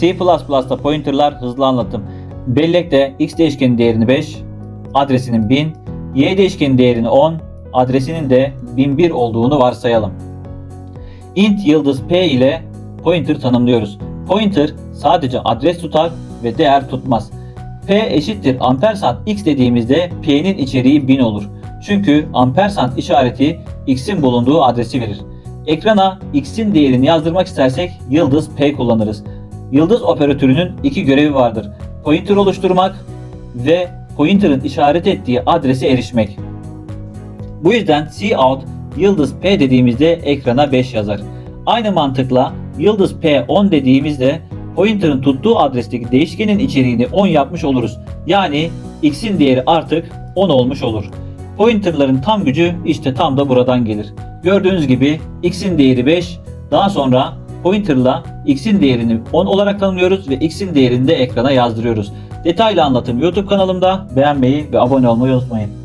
C++'da pointerlar hızlı anlatım. Bellekte x değişkenin değerini 5, adresinin 1000, y değişkenin değerini 10, adresinin de 1001 olduğunu varsayalım. int yıldız p ile pointer tanımlıyoruz. Pointer sadece adres tutar ve değer tutmaz. p eşittir ampersand x dediğimizde p'nin içeriği 1000 olur. Çünkü ampersand işareti x'in bulunduğu adresi verir. Ekrana x'in değerini yazdırmak istersek yıldız p kullanırız. Yıldız operatörünün iki görevi vardır. Pointer oluşturmak ve pointer'ın işaret ettiği adrese erişmek. Bu yüzden cout yıldız p dediğimizde ekrana 5 yazar. Aynı mantıkla yıldız p 10 dediğimizde pointer'ın tuttuğu adresteki değişkenin içeriğini 10 yapmış oluruz. Yani x'in değeri artık 10 olmuş olur. Pointer'ların tam gücü işte tam da buradan gelir. Gördüğünüz gibi x'in değeri 5, daha sonra pointer'la x'in değerini 10 olarak tanımlıyoruz ve x'in değerini de ekrana yazdırıyoruz. Detaylı anlatım YouTube kanalımda. Beğenmeyi ve abone olmayı unutmayın.